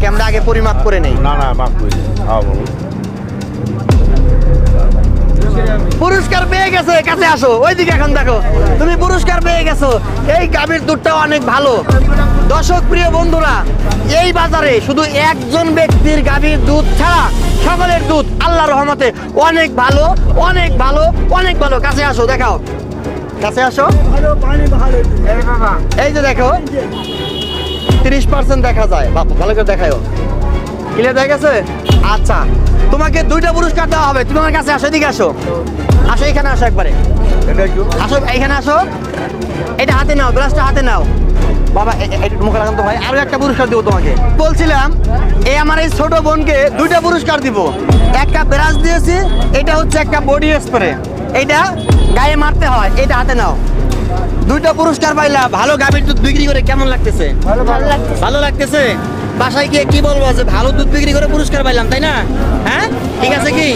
নাকি আমরা আগে পরিমাপ করে নেই। না না মাফ করে হ্যাঁ পুরস্কার পেয়ে গেছে কাছে আসো। ওইদিকে এখন দেখো তুমি পুরস্কার পেয়ে গেছো। এই গাভীর দুধটা অনেক ভালো। দর্শক প্রিয় বন্ধুরা এই বাজারে শুধু একজন ব্যক্তির গাভীর দুধ ছাড়া সকলের দুধ আল্লাহ রহমতে অনেক ভালো অনেক ভালো অনেক ভালো। কাছে আসো দেখাও। কাছে আসো। এই যে দেখো তিরিশ পার্সেন্ট দেখা যায়। বাপ ভালো করে দেখাও ক্লিয়ার হয়ে গেছে? আচ্ছা তোমাকে দুইটা পুরস্কার দেওয়া হবে। তুমি আমার কাছে আসো এদিকে আসো। আসো এখানে আসো একবারে। আসো এখানে আসো। এটা হাতে নাও গ্লাসটা হাতে নাও। বাবা মুখে লাগান তো ভাই। আরও একটা পুরস্কার দিব তোমাকে। বলছিলাম এই আমার এই ছোট বোনকে দুইটা পুরস্কার দিব। একটা ব্রাশ দিয়েছি এটা হচ্ছে একটা বডি স্প্রে এটা গায়ে মারতে হয় এটা হাতে নাও। দুইটা পুরস্কার পাইলা। ভালো গাভীর দুধ বিক্রি করে কেমন লাগতেছে? ভালো লাগতেছে। ভালো লাগতেছে? বাসায় গিয়ে কি বলব যে ভালো দুধ বিক্রি করে পুরস্কার পাইলাম তাই না? হ্যাঁ? ঠিক আছে কি?